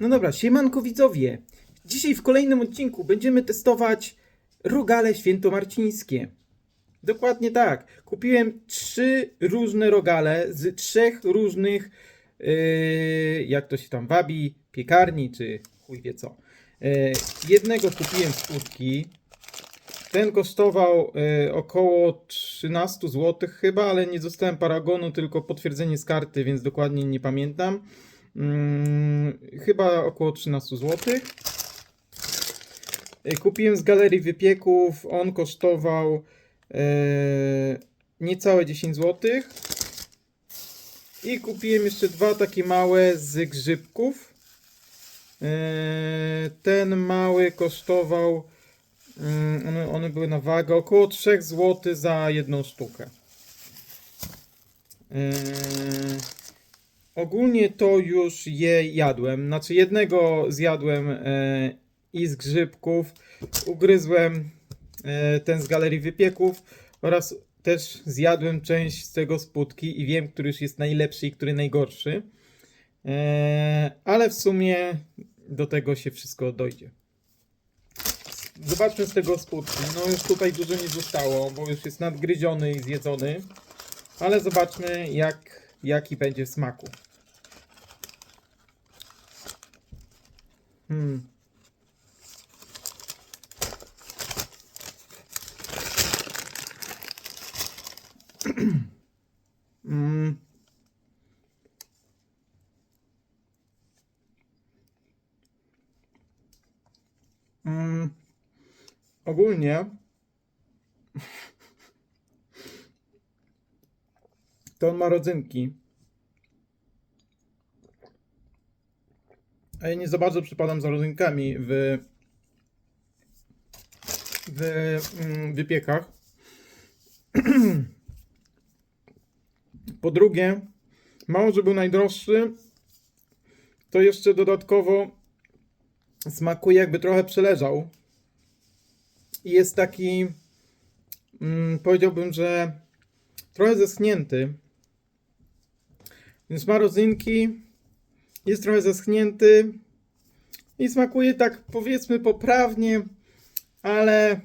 No dobra, siemanko widzowie. Dzisiaj w kolejnym odcinku będziemy testować rogale świętomarcińskie. Dokładnie tak. Kupiłem trzy różne rogale z trzech różnych, yy, jak to się tam wabi, piekarni czy chuj wie co. Yy, jednego kupiłem z Udki. Ten kosztował yy, około 13 zł chyba, ale nie dostałem paragonu, tylko potwierdzenie z karty, więc dokładnie nie pamiętam. Mm, chyba około 13 zł. Kupiłem z galerii wypieków. On kosztował e, niecałe 10 zł. I kupiłem jeszcze dwa takie małe z grzybków. E, ten mały kosztował. One, one były na wagę około 3 zł za jedną sztukę. E, Ogólnie to już je jadłem. Znaczy jednego zjadłem e, i z grzybków. Ugryzłem e, ten z galerii wypieków oraz też zjadłem część z tego spódki i wiem, który już jest najlepszy i który najgorszy. E, ale w sumie do tego się wszystko dojdzie. Zobaczmy z tego spódki. No już tutaj dużo nie zostało, bo już jest nadgryziony i zjedzony. Ale zobaczmy jak, jaki będzie w smaku. Hmm. mm. Mm. Ogólnie to on ma rodzynki. A ja nie za bardzo przypadam za rodzynkami w, w mm, wypiekach. Po drugie, mało, że był najdroższy, to jeszcze dodatkowo smakuje jakby trochę przeleżał. I jest taki, mm, powiedziałbym, że trochę zeschnięty. Więc ma rodzynki, jest trochę zeschnięty i smakuje tak powiedzmy poprawnie, ale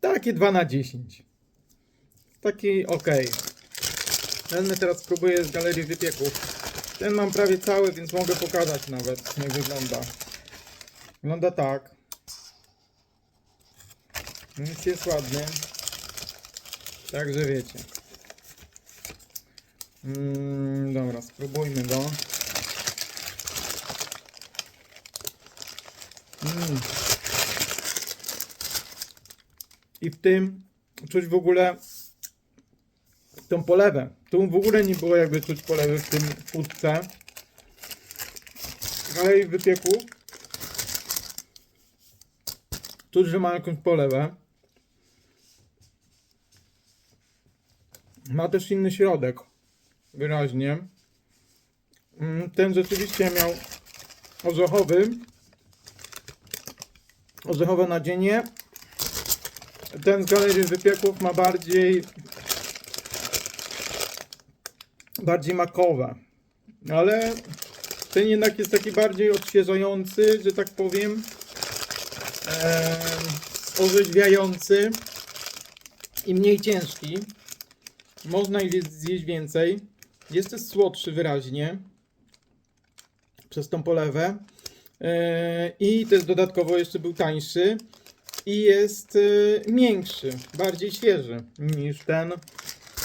takie 2 na 10. Taki ok. Ten teraz spróbuję z galerii wypieków. Ten mam prawie cały, więc mogę pokazać nawet jak wygląda. Wygląda tak. Nic jest ładny. Także wiecie. Mm, dobra, spróbujmy go. I w tym czuć w ogóle tą polewę. Tu w ogóle nie było jakby czuć polewy w tym płótce. Ale i w wypieku czuć, że ma jakąś polewę. Ma też inny środek. Wyraźnie. Mm, Ten rzeczywiście miał orzechowy. Orzechowe nadzienie. Ten z galerii wypieków ma bardziej bardziej makowe. Ale ten jednak jest taki bardziej odświeżający, że tak powiem. Em, orzeźwiający i mniej ciężki. Można zjeść więcej. Jest też słodszy wyraźnie przez tą polewę. E, I też dodatkowo jeszcze był tańszy i jest e, miększy, bardziej świeży niż ten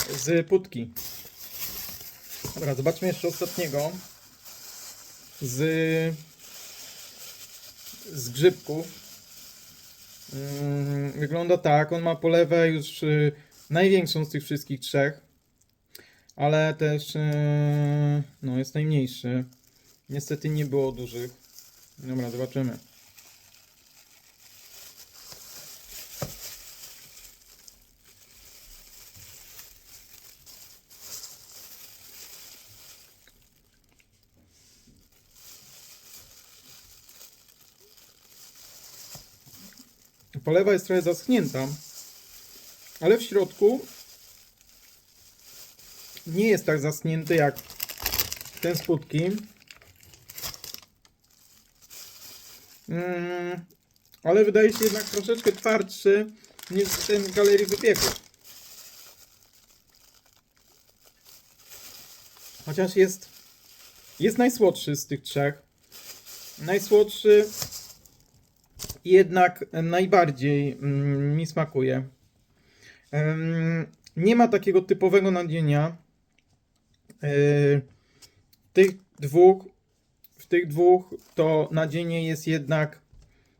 z putki. Dobra, zobaczmy jeszcze ostatniego z, z grzybków. Mm, Wygląda tak, on ma polewę już y, największą z tych wszystkich trzech, ale też no, jest najmniejszy. Niestety nie było dużych. Dobra, zobaczymy. Polewa jest trochę zaschnięta, ale w środku nie jest tak zaschnięty jak ten spódki. Mm, ale wydaje się jednak troszeczkę twardszy niż ten galerii wypieków. Chociaż jest, jest najsłodszy z tych trzech. Najsłodszy jednak najbardziej mm, mi smakuje. Nie ma takiego typowego nadzienia. Yy, tych dwóch, w tych dwóch to nadzienie jest jednak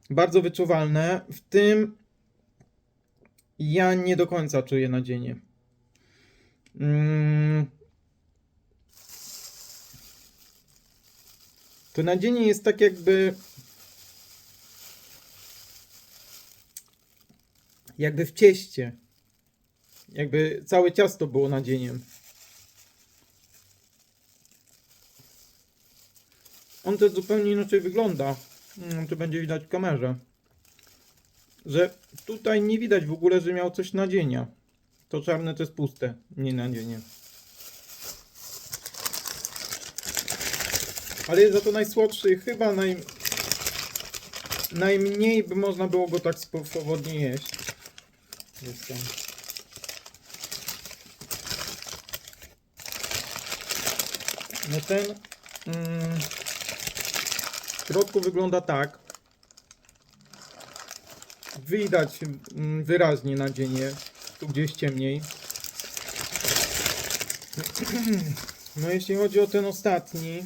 bardzo wyczuwalne. W tym ja nie do końca czuję nadzienie. Mm. To nadzienie jest tak jakby jakby w cieście. Jakby całe ciasto było nadzieniem. On też zupełnie inaczej wygląda. Mm, To będzie widać w kamerze. Że tutaj nie widać w ogóle, że miał coś nadzienia. To czarne to jest puste, nie nadzienie. Ale jest za to najsłodszy chyba naj... najmniej by można było go tak swobodnie jeść. Jest tam. No ten mm, w środku wygląda tak. Widać mm, wyraźnie nadzienie, tu gdzieś ciemniej. No jeśli chodzi o ten ostatni,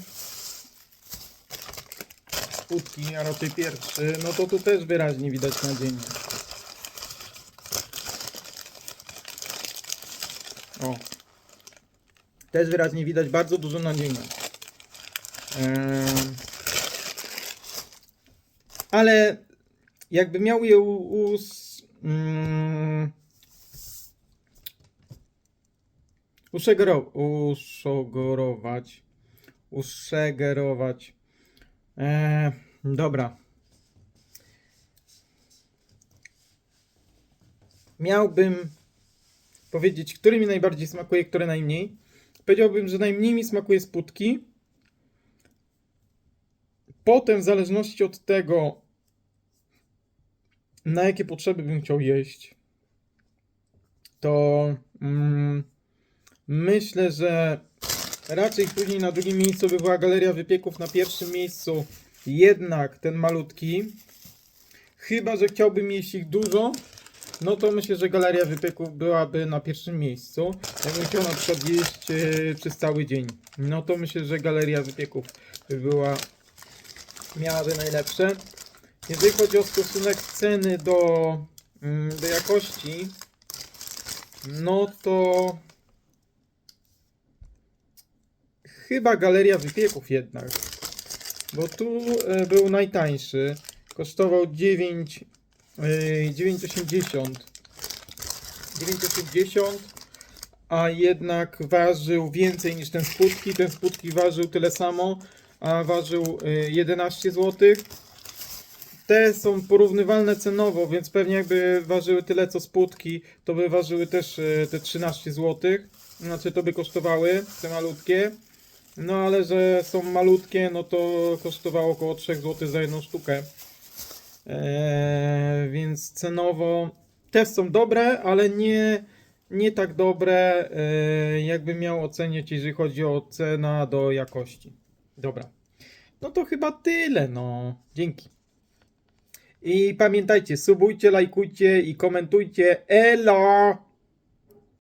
spódki, a raczej pierwszy, no to tu też wyraźnie widać nadzienie. O. Też wyraźnie widać bardzo dużo nadzienia. Em, ale jakby miał je us, mm, uszegero, uszogorować, uszegerować. E, dobra. Miałbym powiedzieć, który mi najbardziej smakuje, który najmniej. Powiedziałbym, że najmniej mi smakuje spódki. Potem, w zależności od tego, na jakie potrzeby bym chciał jeść, to mm, myślę, że raczej później na drugim miejscu by była galeria wypieków, na pierwszym miejscu jednak ten malutki. Chyba, że chciałbym jeść ich dużo, no to myślę, że galeria wypieków byłaby na pierwszym miejscu. Jakbym chciał na przykład jeść e, przez cały dzień, no to myślę, że galeria wypieków by była, miałaby najlepsze. Jeżeli chodzi o stosunek ceny do, mm, do jakości, no to chyba galeria wypieków jednak. Bo tu e, był najtańszy. Kosztował 9 e, 9,80. 9,80 a jednak ważył więcej niż ten spódki. Ten spódki ważył tyle samo, a ważył e, 11 zł. Te są porównywalne cenowo, więc pewnie jakby ważyły tyle co spódki, to by ważyły też e, te 13 zł. Znaczy to by kosztowały te malutkie. No ale że są malutkie, no to kosztowało około 3 zł za jedną sztukę. Eee, więc cenowo też są dobre, ale nie, nie tak dobre, eee, jakbym miał oceniać, jeżeli chodzi o cena do jakości. Dobra. No to chyba tyle, no. Dzięki. I pamiętajcie, subujcie, lajkujcie i komentujcie. Elo!